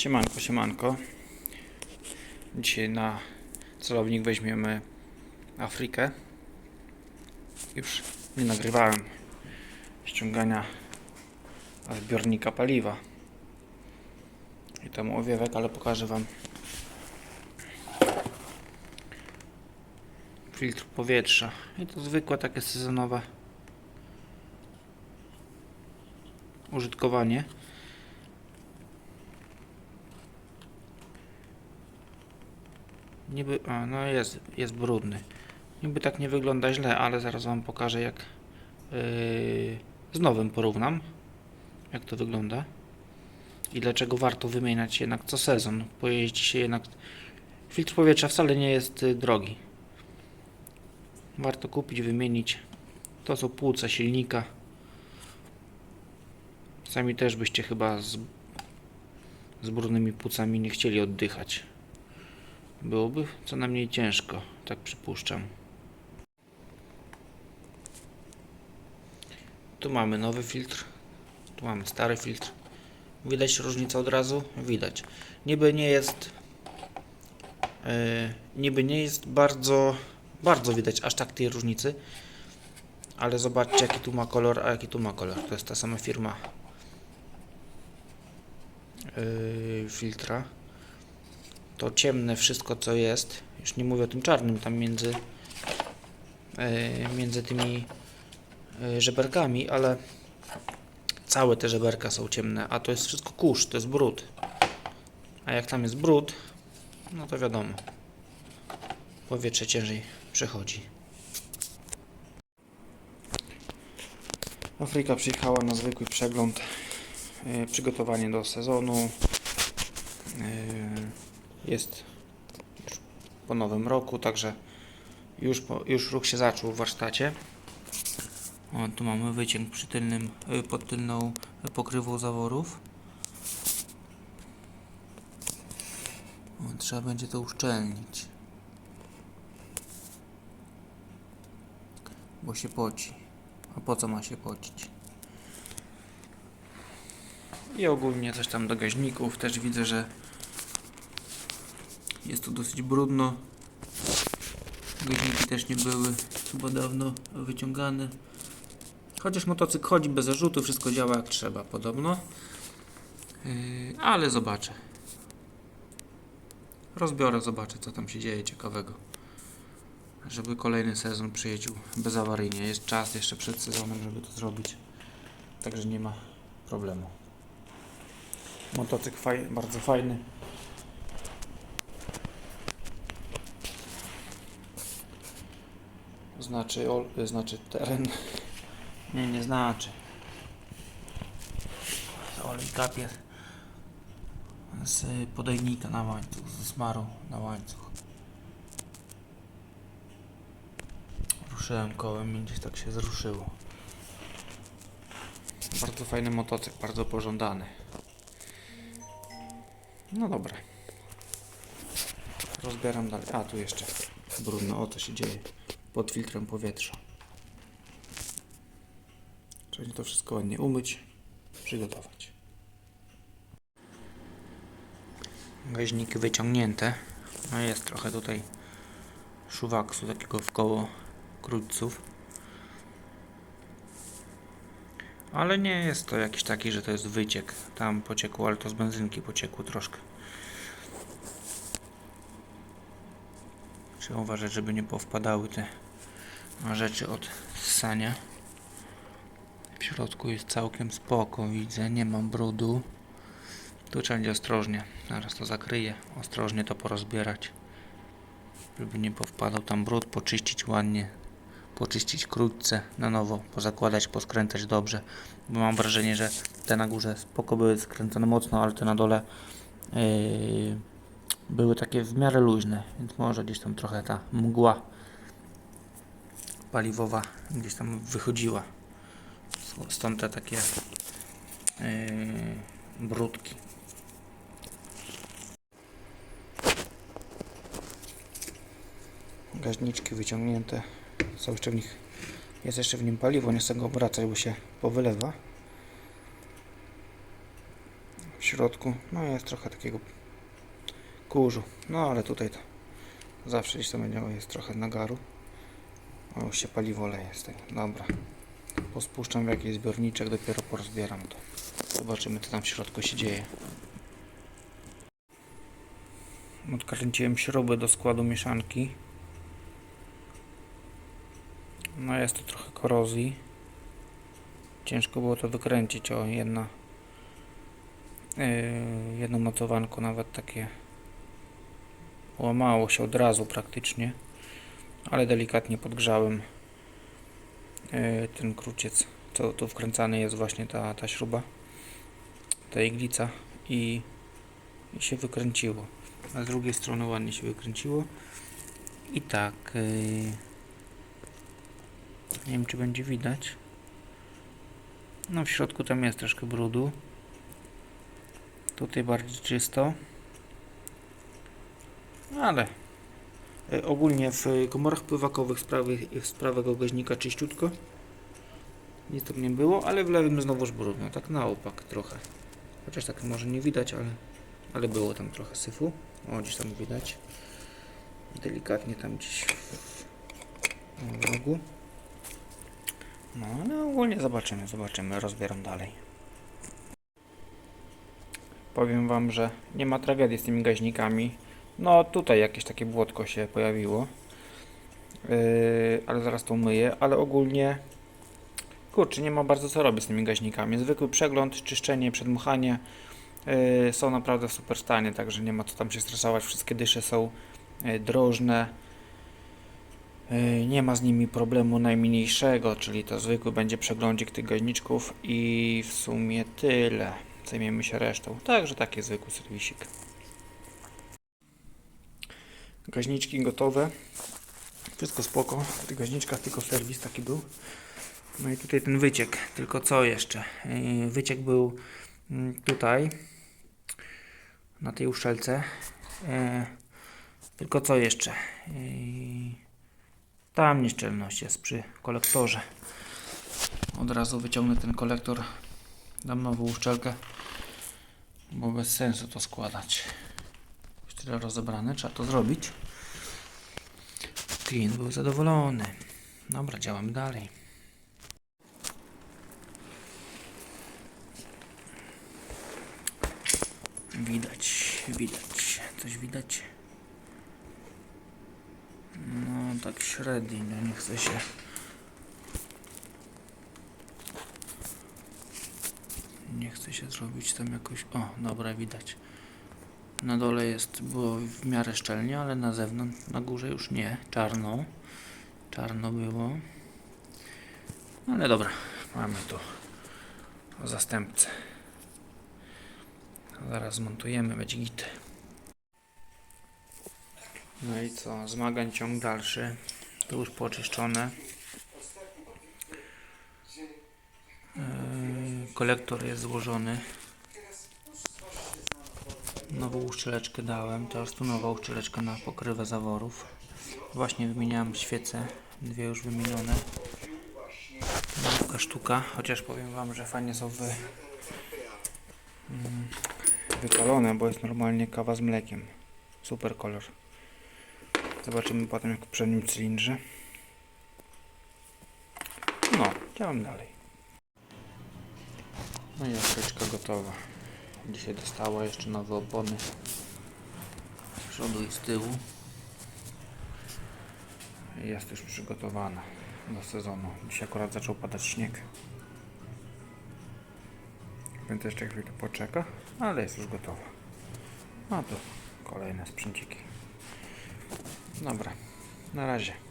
Siemanko, siemanko. Dzisiaj na celownik weźmiemy Afrykę. Już nie nagrywałem ściągania zbiornika paliwa. I tam owiewek, ale pokażę Wam filtr powietrza. I to zwykłe takie sezonowe użytkowanie. Niby, a no jest, jest brudny. Niby tak nie wygląda źle, ale zaraz Wam pokażę jak yy, z nowym porównam. Jak to wygląda. I dlaczego warto wymieniać jednak co sezon. Pojeździ się jednak... Filtr powietrza wcale nie jest y, drogi. Warto kupić, wymienić. To są płuca silnika. Sami też byście chyba z, z brudnymi płucami nie chcieli oddychać. Byłoby co najmniej ciężko, tak przypuszczam. Tu mamy nowy filtr, tu mamy stary filtr. Widać różnicę od razu? Widać. Niby nie jest yy, niby nie jest bardzo bardzo widać aż tak tej różnicy. Ale zobaczcie jaki tu ma kolor, a jaki tu ma kolor. To jest ta sama firma yy, filtra to ciemne wszystko co jest, już nie mówię o tym czarnym, tam między e, między tymi e, żeberkami, ale całe te żeberka są ciemne, a to jest wszystko kurz, to jest brud. A jak tam jest brud, no to wiadomo, powietrze ciężej przechodzi. Afryka przyjechała na zwykły przegląd, e, przygotowanie do sezonu. Jest po nowym roku, także już, po, już ruch się zaczął w warsztacie. O, tu mamy wyciąg przy tylnym, y, pod tylną pokrywą zaworów. O, trzeba będzie to uszczelnić. Bo się poci. A po co ma się pocić? I ogólnie coś tam do gaźników. Też widzę, że jest tu dosyć brudno. Gaźniki też nie były chyba dawno wyciągane. Chociaż motocykl chodzi bez zarzutu, wszystko działa jak trzeba podobno. Yy, ale zobaczę. Rozbiorę, zobaczę co tam się dzieje ciekawego. Żeby kolejny sezon przyjeździł bezawaryjnie. Jest czas jeszcze przed sezonem, żeby to zrobić. Także nie ma problemu. Motocykl faj, bardzo fajny. Znaczy, ol, znaczy teren. Nie, nie znaczy. Olej kapie z podajnika na łańcuch, ze smaru na łańcuch. Ruszyłem kołem i gdzieś tak się zruszyło. Bardzo fajny motocykl, bardzo pożądany. No dobra. Rozbieram dalej. A, tu jeszcze brudno. O, co się dzieje pod filtrem powietrza. Trzeba to wszystko ładnie umyć, przygotować. Gaźniki wyciągnięte. No jest trochę tutaj szuwaksu takiego w koło krótców. Ale nie jest to jakiś taki, że to jest wyciek. Tam pociekło, ale to z benzynki pociekło troszkę. Trzeba uważać, żeby nie powpadały te rzeczy od ssania. W środku jest całkiem spoko, widzę, nie mam brudu. Tu trzeba będzie ostrożnie, zaraz to zakryję, ostrożnie to porozbierać. Żeby nie powpadał tam brud, poczyścić ładnie, poczyścić krótce na nowo, pozakładać, poskręcać dobrze. Bo mam wrażenie, że te na górze spoko były skręcone mocno, ale te na dole yy, były takie w miarę luźne, więc może gdzieś tam trochę ta mgła paliwowa gdzieś tam wychodziła. Stąd te takie yy, brudki. Gaźniczki wyciągnięte. Są jeszcze w nich, jest jeszcze w nim paliwo, nie chcę go obracać, bo się powylewa. w środku. No jest trochę takiego kurzu. No ale tutaj to zawsze gdzieś tam będzie, jest trochę nagaru. O, już się paliwo leje z tego. Dobra. Pospuszczam w jakiś zbiorniczek, dopiero porozbieram to. Zobaczymy co tam w środku się dzieje. Odkręciłem śruby do składu mieszanki. No jest tu trochę korozji. Ciężko było to wykręcić. O, jedna yy, jedno mocowanko nawet takie łamało się od razu praktycznie. Ale delikatnie podgrzałem yy, ten kruciec, co tu wkręcany jest właśnie ta, ta śruba, ta iglica i, i się wykręciło. A z drugiej strony ładnie się wykręciło. I tak. Yy, nie wiem, czy będzie widać. No, w środku tam jest troszkę brudu. Tutaj bardziej czysto. Ale y, ogólnie w komorach pływakowych z, prawych, z prawego gaźnika czyściutko. Nic tam nie było, ale w lewym znowuż brudno. Tak na opak trochę. Chociaż tak może nie widać, ale, ale było tam trochę syfu. O, gdzieś tam widać. Delikatnie tam gdzieś w rogu. No, ale ogólnie zobaczymy, zobaczymy, rozbieram dalej. Powiem Wam, że nie ma tragedii z tymi gaźnikami. No, tutaj jakieś takie błotko się pojawiło. Yy, ale zaraz to umyję, ale ogólnie kurczę, nie ma bardzo co robić z tymi gaźnikami. Zwykły przegląd, czyszczenie, przedmuchanie yy, są naprawdę w super stanie, także nie ma co tam się stresować. Wszystkie dysze są yy, drożne. Yy, Nie ma z nimi problemu najmniejszego, czyli to zwykły będzie przeglądzik tych gaźniczków i w sumie tyle. Zajmiemy się resztą. Także taki zwykły serwisik. Gaźniczki gotowe. Wszystko spoko. W tych gaźniczkach tylko serwis taki był. No i tutaj ten wyciek. Tylko co jeszcze? Yy, Wyciek był mm, tutaj. Na tej uszczelce. Yy, Tylko co jeszcze? Yy, tam nieszczelność jest przy kolektorze. Od razu wyciągnę ten kolektor. Dam nową uszczelkę. Bo bez sensu to składać. Tyle rozebrane, trzeba to zrobić. Klient był zadowolony. Dobra, działamy dalej. Widać, widać. Coś widać? No, tak średnio, no nie chce się. Nie chce się zrobić tam jakoś. O, dobra, widać. Na dole jest, było w miarę szczelnie, ale na zewnątrz, na górze już nie. Czarno. Czarno było. Ale dobra, mamy tu zastępcę. Zaraz zmontujemy, będzie git. No i co, zmagań ciąg dalszy. To już poczyszczone. Yy, kolektor jest złożony. Nową uszczeleczkę dałem. Teraz tu nowa uszczeleczka na pokrywę zaworów. Właśnie wymieniałem świece. Dwie już wymienione. Nowka sztuka. Chociaż powiem Wam, że fajnie są wy... mm, wypalone, bo jest normalnie kawa z mlekiem. Super kolor. Zobaczymy potem jak w przednim cylindrze. No, działam dalej. No i gotowa. Dzisiaj dostała jeszcze nowe opony z przodu i z tyłu. Jest już przygotowana do sezonu. Dzisiaj akurat zaczął padać śnieg. Więc jeszcze chwilę poczeka, ale jest już gotowa. No to kolejne sprzęciki. Dobra, na razie.